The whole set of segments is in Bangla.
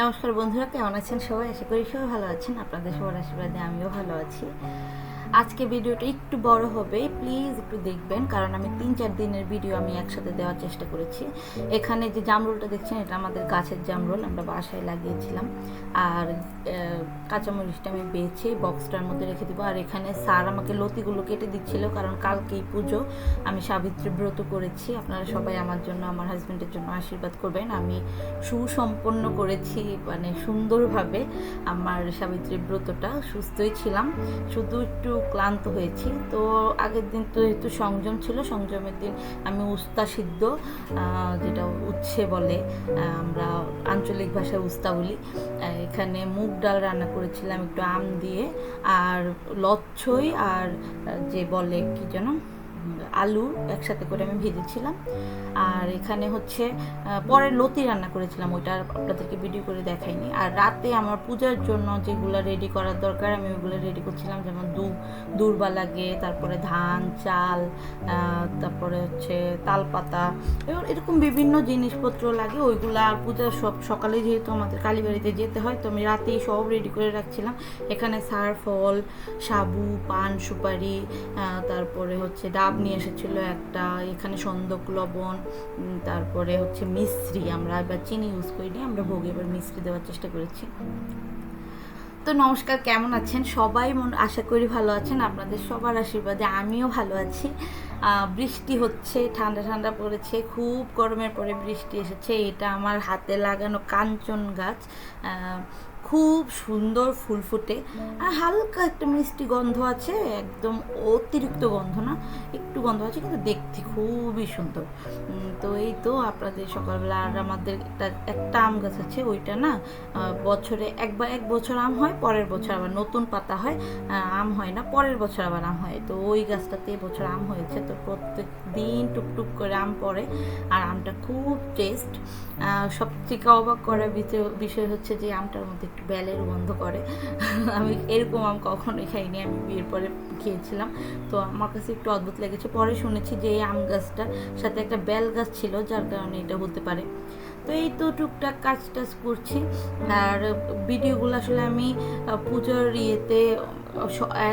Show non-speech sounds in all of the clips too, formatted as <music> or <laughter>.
নমস্কার বন্ধুরা, কেমন আছেন সবাই? আশা করি সবাই ভালো আছেন। আপনাদের সবার আশীর্বাদে আমিও ভালো আছি। আজকে ভিডিওটা একটু বড় হবে। প্লিজ একটু দেখবেন, কারণ আমি তিন চার দিনের ভিডিও আমি একসাথে দেওয়ার চেষ্টা করেছি। এখানে যে জামরুলটা দেখছেন, এটা আমাদের গাছের জামরুল, আমরা বাসায় লাগিয়েছিলাম। আর কাঁচামরিচটা আমি বেছে বক্সটার মধ্যে রেখে দেবো। আর এখানে স্যার আমাকে লতিগুলো কেটে দিচ্ছিল, কারণ কালকেই পুজো। আমি সাবিত্রী ব্রত করেছি। আপনারা সবাই আমার জন্য, আমার হাজব্যান্ডের জন্য আশীর্বাদ করবেন। আমি সুসম্পন্ন করেছি মানে সুন্দরভাবে আমার সাবিত্রী ব্রতটা। সুস্থই ছিলাম। শুধু একটু ক্লান্ত হয়েছি। তো আগের দিন তো একটু সংযম ছিল। সংযমের দিন আমি উস্তা সিদ্ধ যেটা উচ্ছে বলে আমরা আঞ্চলিক ভাষায় উস্তা বলি। এখানে মুগ ডাল রান্না করেছিলাম একটু আম দিয়ে, আর লচ্ছই আর যে বলে, কি যেন? আলু একসাথে করে আমি ভেজেছিলাম। আর এখানে হচ্ছে পরে লতি রান্না করেছিলাম, ওইটা আপনাদেরকে ভিডিও করে দেখাইনি। আর রাতে আমার পূজার জন্য যেগুলো রেডি করার দরকার, আমি ওগুলো রেডি করছিলাম, যেমন দু, দূর্বা লাগে, তারপরে ধান, চাল তারপরে হচ্ছে তালপাতা, এবার এরকম বিভিন্ন জিনিসপত্র লাগে, ওইগুলো আর পূজার সব সকালে যেহেতু আমাদের কালীবাড়িতে যেতে হয়, তো আমি রাতেই সব রেডি করে রাখছিলাম। এখানে সার, ফল, সাবু, পান, সুপারি তারপরে হচ্ছে ডাব নিয়ে এসেছিল একটা, এখানে সন্দক লবণ তারপরে হচ্ছে মিশ্রি আমরা এবার চিনি ইউজ করিনি, আমরা ভোগে এবার মিশ্রি দেওয়ার চেষ্টা করেছি। তো নমস্কার, কেমন আছেন? সবাই মন, আশা করি ভালো আছেন, আপনাদের সবার আশীর্বাদে আমিও ভালো আছি। বৃষ্টি হচ্ছে, ঠান্ডা ঠান্ডা পড়েছে, খুব গরমের পরে বৃষ্টি এসেছে, এটা আমার হাতে লাগানো কাঞ্চন গাছ। খুব সুন্দর ফুল ফুটে। আর হালকা একটা মিষ্টি গন্ধ আছে, একদম অতিরিক্ত গন্ধ না, একটু গন্ধ আছে, কিন্তু দেখতে খুবই সুন্দর। তো এই তো আপনাদের সকালবেলা, আর আমাদের একটা একটা আম গাছ আছে, ওইটা না বছরে একবার, এক বছর আম হয়, পরের বছর আবার নতুন পাতা হয় আম হয় না, পরের বছর আবার আম হয়। তো ওই গাছটাতে বছর আম হয়েছে, তো প্রত্যেক দিন টুকটুক করে আম পড়ে, আর আমটা খুব টেস্ট। সবথেকে অবাক করার বিষয়- বিষয় হচ্ছে যে, আমটার মধ্যে একটু বেলের গন্ধ করে। আমি এরকম আম কখনোই খাইনি আমি বিয়ের পরে খেয়েছিলাম। তো আমার কাছে একটু অদ্ভুত লেগেছে। পরে শুনেছি যে এই আম গাছটার সাথে একটা বেল গাছ ছিল যার কারণে এটা হতে পারে। তো এই তো টুকটাক কাজ টাজ করছি। আর ভিডিওগুলো আসলে আমি পুজোর ইয়েতে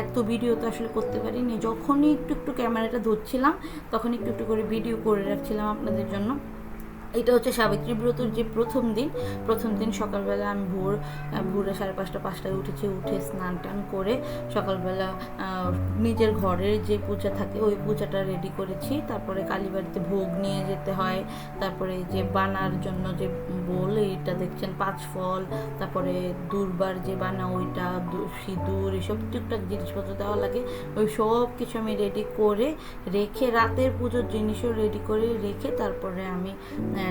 এত ভিডিও তো আসলে করতে পারিনি। যখনই একটু একটু ক্যামেরাটা ধরছিলাম তখন একটু একটু করে ভিডিও করে রাখছিলাম আপনাদের জন্য। এটা হচ্ছে সাবিত্রী ব্রতর যে প্রথম দিন প্রথম দিন সকালবেলা আমি ভোর ভোরে সাড়ে পাঁচটা, পাঁচটায় উঠেছি, উঠে স্নান টান করে সকালবেলা নিজের ঘরের যে পূজা থাকে ওই পূজাটা রেডি করেছি। তারপরে কালীবাড়িতে ভোগ নিয়ে যেতে হয়, তারপরে যে বানার জন্য যে বোল, এইটা দেখছেন পাঁচ ফল তারপরে দুর্বার যে বানা, ওইটা সিঁদুর, এসব টুকটাক জিনিসপত্র দেওয়া লাগে, ওই সব কিছু আমি রেডি করে রেখে রাতের পুজোর জিনিসও রেডি করে রেখে তারপরে আমি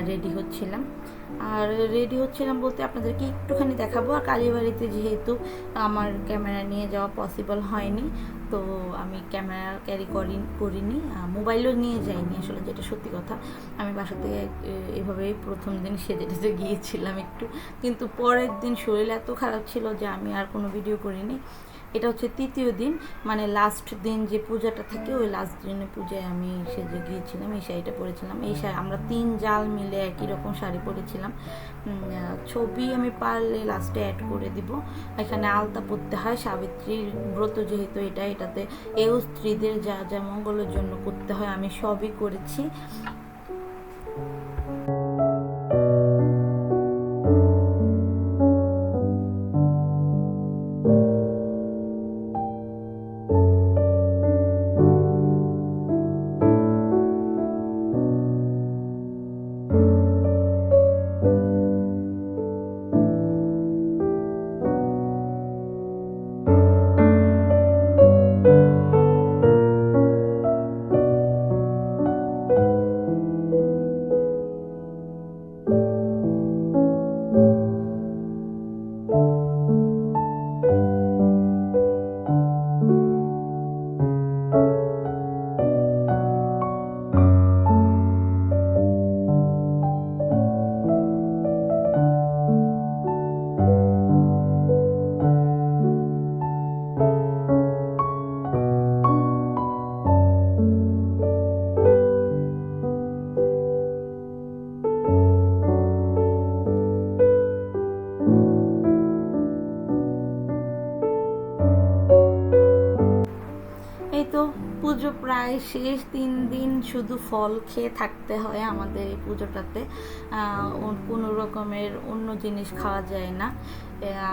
রেডি হচ্ছিলাম। আর রেডি হচ্ছিলাম বলতে আপনাদেরকে একটুখানি দেখাবো। আর কালীবাড়িতে যেহেতু আমার ক্যামেরা নিয়ে যাওয়া পসিবল হয়নি, তো আমি ক্যামেরা ক্যারি করি, করিনি মোবাইলও নিয়ে যাইনি আসলে যেটা সত্যি কথা। আমি বাসা থেকে এভাবেই প্রথম দিন সেজে গিয়েছিলাম একটু। কিন্তু পরের দিন শরীর এত খারাপ ছিল যে আমি আর কোনো ভিডিও করিনি। এটা হচ্ছে তৃতীয় দিন মানে লাস্ট দিন যে পূজাটা থাকে ওই লাস্ট দিনে পূজায় আমি সেজে গিয়েছিলাম এই শাড়িটা পরেছিলাম। এই শাড়ি আমরা তিন জাল মিলে একই রকম শাড়ি পরেছিলাম। ছবি আমি পারলে লাস্টে অ্যাড করে দিব। এখানে আলতা পরতে হয় সাবিত্রীর ব্রত যেহেতু এটা এটাতে এও স্ত্রীদের যা যা মঙ্গলের জন্য করতে হয় আমি সবই করেছি। প্রায় শেষ তিন দিন শুধু ফল খেয়ে থাকতে হয় আমাদের এই পুজোটাতে। কোনো রকমের অন্য জিনিস খাওয়া যায় না।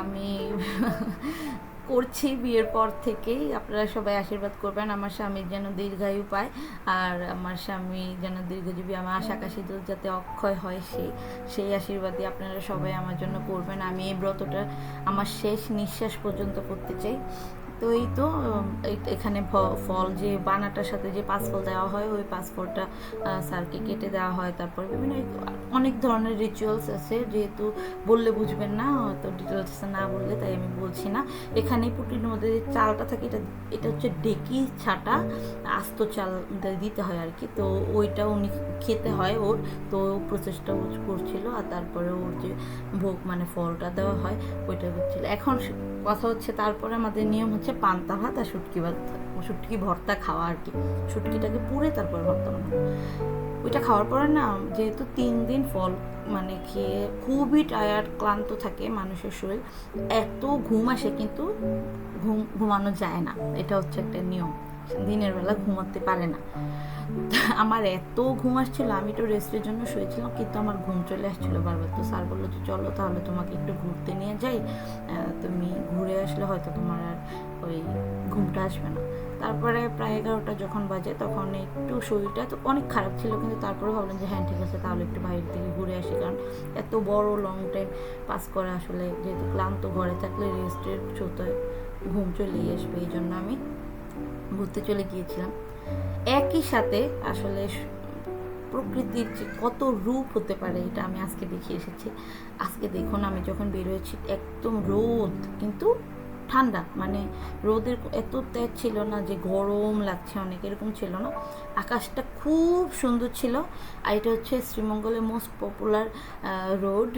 আমি <laughs> করছি বিয়ের পর থেকেই। আপনারা সবাই আশীর্বাদ করবেন, আমার স্বামীর যেন দীর্ঘায়ু পায় আর আমার স্বামী যেন দীর্ঘজীবী। আমার আশা কাশি দূর যাতে অক্ষয় হয়, সেই সেই আশীর্বাদই আপনারা সবাই আমার জন্য করবেন। আমি এই ব্রতটা আমার শেষ নিঃশ্বাস পর্যন্ত করতে চাই। তো এই তো এখানে ফল যে বানাটার সাথে যে পাঁচ ফল দেওয়া হয় ওই পাঁচ ফলটা আহ, স্যারকে কেটে দেওয়া হয়। তারপর বিভিন্ন অনেক ধরনের রিচুয়ালস আছে যেহেতু বললে বুঝবেন না তো ডিটেলস না বললে তাই আমি বলছি না। এখানে পুটির মধ্যে যে চালটা থাকে এটা এটা হচ্ছে ডেকি ছাটা আস্ত চাল দিতে হয় আর কি তো ওইটা উনি খেতে হয় ওর তো প্রচেষ্টা করছিল আর তারপরে ওর যে ভোগ মানে ফলটা দেওয়া হয় ওইটা করছিল এখন কথা হচ্ছে তারপরে আমাদের নিয়ম হচ্ছে পান্তা ভাত আর শুটকি ভাত। শুটকি ভর্তা খাওয়া আর কি। শুটকিটাকে পুড়ে তারপরে ভর্তা বানানো ওইটা খাওয়ার পরে না, যেহেতু তিন দিন ফল মানে খেয়ে খুবই টায়ার্ড ক্লান্ত থাকে মানুষের শরীর, এত ঘুম আসে কিন্তু ঘুম ঘুমানো যায় না। এটা হচ্ছে একটা নিয়ম। দিনের বেলা ঘুমাতে পারে না। আমার এত ঘুম আসছিল, আমি তো রেস্টের জন্য শুয়েছিলাম, কিন্তু আমার ঘুম চলে আসছিল বারবার। তো স্যার বলল যে, চলো তাহলে তোমাকে একটু ঘুরতে নিয়ে যাই তুমি ঘুরে আসলে হয়তো তোমার আর ওই ঘুমটা আসবে না। তারপরে প্রায় এগারোটা যখন বাজে, তখন একটু শরীরটা তো অনেক খারাপ ছিল, কিন্তু তারপরে ভাবলাম যে হ্যাঁ ঠিক আছে, তাহলে একটু বাইরের থেকে ঘুরে আসি। কারণ এত বড় লং টাইম পাস করা আসলে, যেহেতু ক্লান্ত ঘরে থাকলে রেস্টের চোতে ঘুম চলেই আসবে, এই জন্য আমি ঘুরতে চলে গিয়েছিলাম। একই সাথে আসলে প্রকৃতির যে কত রূপ হতে পারে এটা আমি আজকে দেখে এসেছি। আজকে দেখুন আমি যখন বেরোয়েছি একদম রোদ, কিন্তু ঠান্ডা। মানে রোদের এত তেজ ছিল না যে গরম লাগছে অনেক, এরকম ছিল না। আকাশটা খুব সুন্দর ছিল। আর এটা হচ্ছে শ্রীমঙ্গলের মোস্ট পপুলার রোড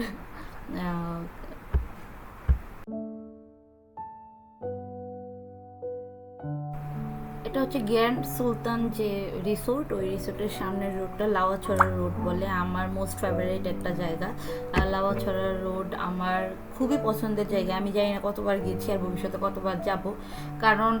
এটা হচ্ছে গ্র্যান্ড সুলতান যে রিসোর্ট, ওই রিসোর্টের সামনের রোডটা লাওয়াছড়া রোড বলে আমার মোস্ট ফেভারিট একটা জায়গা। লাওয়াছড়া রোড আমার খুবই পছন্দের জায়গা। আমি জানি না কতবার গেছি আর ভবিষ্যতে কতবার যাব। কারণ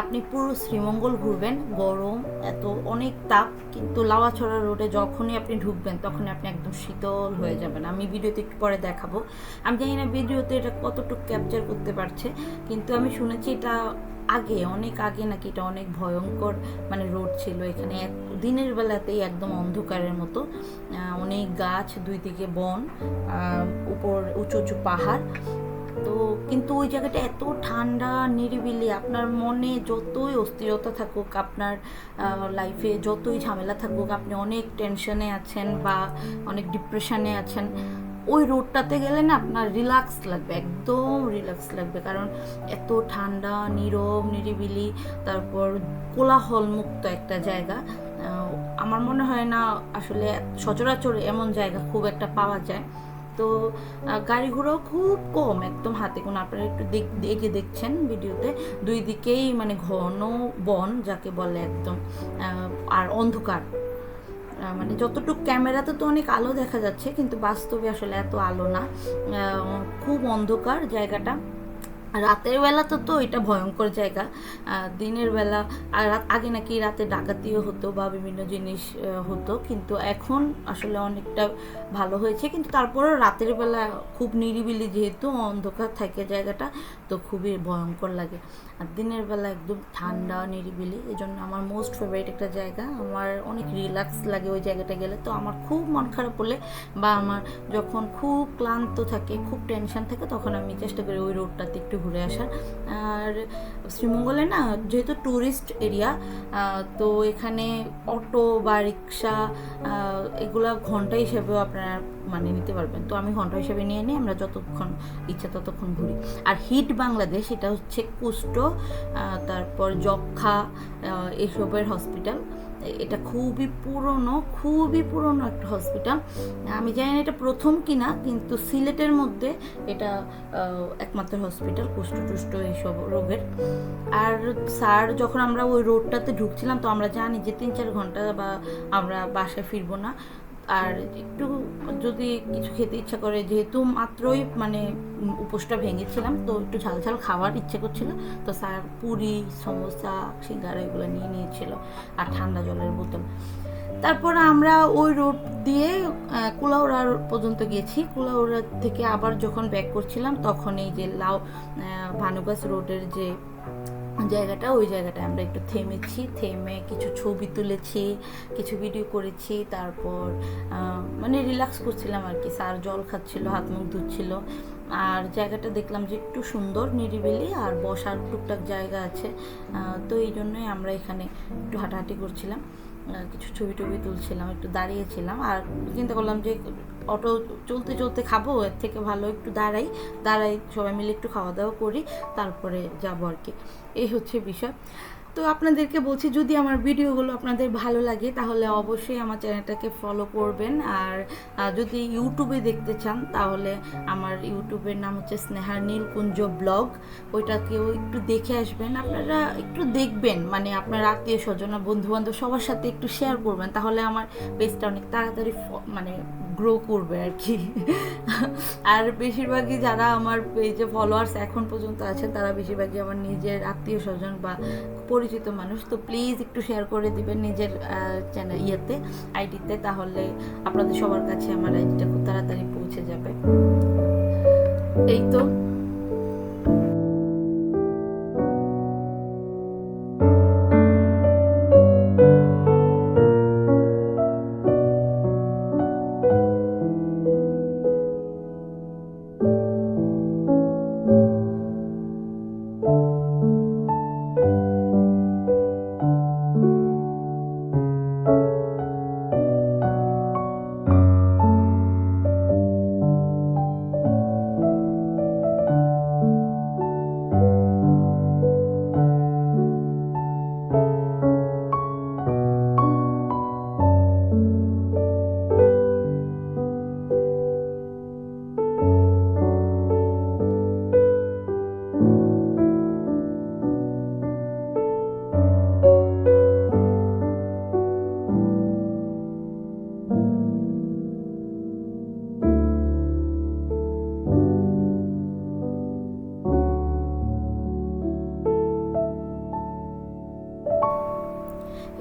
আপনি পুরো শ্রীমঙ্গল ঘুরবেন, গরম, এত অনেক তাপ, কিন্তু লাওয়াছড়া রোডে যখনই আপনি ঢুকবেন, তখনই আপনি একদম শীতল হয়ে যাবেন। আমি ভিডিওতে একটু পরে দেখাবো। আমি জানি না ভিডিওতে এটা কতটুকু ক্যাপচার করতে পারছে, কিন্তু আমি শুনেছি এটা আগে, অনেক আগে নাকি এটা অনেক ভয়ঙ্কর মানে রোড ছিল। এখানে এক- দিনের বেলাতেই একদম অন্ধকারের মতো অনেক গাছ, দুই দিকে বন উপর উঁচু উঁচু পাহাড়। তো কিন্তু ওই জায়গাটা এত ঠান্ডা, নিরিবিলি, আপনার মনে যতই অস্থিরতা থাকুক, আপনার লাইফে যতই ঝামেলা থাকুক, আপনি অনেক টেনশনে আছেন বা অনেক ডিপ্রেশনে আছেন। ওই রোডটাতে গেলে না আপনার রিল্যাক্স লাগবে, একদম রিল্যাক্স লাগবে। কারণ এত ঠান্ডা, নীরব, নিরিবিলি, তারপর কোলাহল মুক্ত একটা জায়গা। আমার মনে হয় না আসলে সচরাচর এমন জায়গা খুব একটা পাওয়া যায়। তো গাড়ি ঘোড়াও খুব কম, একদম হাতে কোনো আপনারা একটু দেখ দেখছেন ভিডিওতে, দুই দিকেই মানে ঘন বন, যাকে বলে একদম আর অন্ধকার। মানে যতটুকু ক্যামেরাতে তো অনেক আলো দেখা যাচ্ছে কিন্তু বাস্তবে আসলে এত আলো না। খুব অন্ধকার জায়গাটা। রাতের বেলা তো তো এটা ভয়ঙ্কর জায়গা। দিনের বেলা আগে নাকি রাতে ডাকাতিও হতো বা বিভিন্ন জিনিস হতো। কিন্তু এখন আসলে অনেকটা ভালো হয়েছে। কিন্তু তারপরেও রাতের বেলা খুব নিরিবিলি যেহেতু অন্ধকার থাকে জায়গাটা, তো খুবই ভয়ঙ্কর লাগে। আর দিনের বেলা একদম ঠান্ডা, নিরিবিলি এই জন্য আমার মোস্ট ফেভারিট একটা জায়গা। আমার অনেক রিল্যাক্স লাগে ওই জায়গাটা গেলে। তো আমার খুব মন খারাপ হলে বা আমার যখন খুব ক্লান্ত থাকে, খুব টেনশন থাকে, তখন আমি চেষ্টা করি ওই রোডটাতে একটু ঘুরে আসার আর শ্রীমঙ্গলে না, যেহেতু ট্যুরিস্ট এরিয়া তো এখানে অটো বা রিক্সা এগুলা ঘণ্টা হিসেবেও আপনারা মানে নিতে পারবেন। তো আমি ঘণ্টা হিসেবে নিয়ে নিই, আমরা যতক্ষণ ইচ্ছা ততক্ষণ ঘুরি। আর হিট বাংলাদেশ, এটা হচ্ছে কুষ্ঠ তারপর যক্ষা এসবের হসপিটাল এটা খুবই পুরনো খুবই পুরনো একটা হসপিটাল আমি জানি না এটা প্রথম কিনা, কিন্তু সিলেটের মধ্যে এটা একমাত্র হসপিটাল কুষ্ঠ টুষ্ঠ এইসব রোগের। আর স্যার যখন আমরা ওই রোডটাতে ঢুকছিলাম, তো আমরা জানি যে তিন চার ঘণ্টা বা আমরা বাসায় ফিরবো না। আর একটু যদি কিছু খেতে ইচ্ছা করে, যেহেতু মাত্রই মানে উপোসটা ভেঙেছিলাম, তো একটু ঝাল ঝাল খাওয়ার ইচ্ছে করছিল। তো স্যার পুরি, সমোসা, সিঙ্গারা এগুলো নিয়ে নিয়েছিল আর ঠান্ডা জলের বোতল। তারপর আমরা ওই রোড দিয়ে কুলাউড়া পর্যন্ত গেছি। কুলাউড়া থেকে আবার যখন ব্যাক করছিলাম, তখন এই যে লাউ ভানুগাছ রোডের যে জায়গাটা, ওই জায়গাটায় আমরা একটু থেমেছি, থেমে কিছু ছবি তুলেছি, কিছু ভিডিও করেছি, তারপর মানে রিল্যাক্স করছিলাম আর কি। স্যার জল খাচ্ছিল, হাত মুখ ধুচ্ছিল। আর জায়গাটা দেখলাম যে একটু সুন্দর, নিরিবিলি, আর বসার টুকটাক জায়গা আছে। তো এই জন্যই আমরা এখানে একটু হাঁটাহাঁটি করছিলাম। কিছু ছবি টবি তুলছিলাম, একটু দাঁড়িয়েছিলাম। আর চিন্তা করলাম যে অটো চলতে চলতে খাব, এর থেকে ভালো একটু দাঁড়াই দাঁড়াই সবাই মিলে একটু খাওয়া দাওয়া করি, তারপরে যাব আর কি। এই হচ্ছে বিষয়। তো আপনাদেরকে বলছি, যদি আমার ভিডিওগুলো আপনাদের ভালো লাগে, তাহলে অবশ্যই আমার চ্যানেলটাকে ফলো করবেন। আর যদি ইউটিউবে দেখতে চান, তাহলে আমার ইউটিউবের নাম হচ্ছে স্নেহার নীলকুঞ্জ ব্লগ। ওইটাকেও একটু দেখে আসবেন। আপনারা একটু দেখবেন মানে আপনার আত্মীয় স্বজন বন্ধু বান্ধব সবার সাথে একটু শেয়ার করবেন, তাহলে আমার পেজটা অনেক তাড়াতাড়ি মানে গ্রো করবে আর কি। <laughs> আর বেশিরভাগই যারা আমার পেজে ফলোয়ার্স এখন পর্যন্ত আছেন, তারা বেশিরভাগই আমার নিজের আত্মীয় স্বজন বা পরিচিত মানুষ, তো প্লিজ একটু শেয়ার করে দিবেন নিজের চ্যানেল ইয়েতে আইডিতে তাহলে আপনাদের সবার কাছে আমার আইডিটা খুব তাড়াতাড়ি পৌঁছে যাবে। এই তো।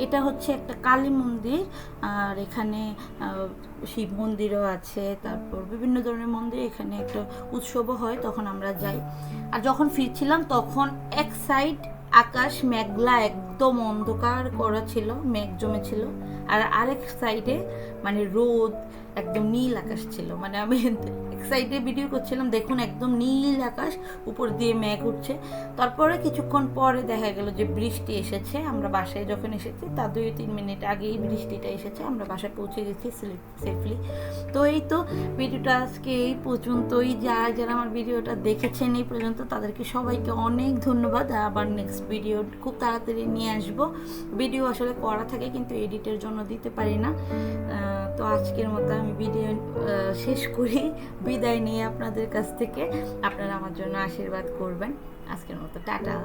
এটা হচ্ছে একটা কালী মন্দির, আর এখানে শিব মন্দিরও আছে, তারপর বিভিন্ন ধরনের মন্দির, এখানে একটা উৎসবও হয়, তখন আমরা যাই। আর যখন ফিরছিলাম, তখন এক সাইড আকাশ মেঘলা, একদম অন্ধকার করা ছিল, মেঘ জমেছিল, আর আরেক সাইডে মানে রোদ, একদম নীল আকাশ ছিল। মানে আমি সাইডে ভিডিও করছিলাম, দেখুন একদম নীল আকাশ, উপর দিয়ে মেঘ উঠছে। তারপরে কিছুক্ষণ পরে দেখা গেল যে বৃষ্টি এসেছে, আমরা বাসায় যখন এসেছি তার দুই, তিন মিনিট আগেই বৃষ্টিটা এসেছে, আমরা বাসায় পৌঁছে গেছি সেফলি তো এই তো ভিডিওটা আজকে এই পর্যন্তই। যারা যারা আমার ভিডিওটা দেখেছেন এই পর্যন্ত, তাদেরকে সবাইকে অনেক ধন্যবাদ। আবার নেক্সট ভিডিও খুব তাড়াতাড়ি নিয়ে আসব। ভিডিও আসলে করা থাকে, কিন্তু এডিটের জন্য দিতে পারি না। তো আজকের মতো আমি ভিডিও শেষ করি। বিদায় নিয়ে আপনাদের কাছ থেকে। আপনারা আমার জন্য আশীর্বাদ করবেন। আজকের মতো, টাটা।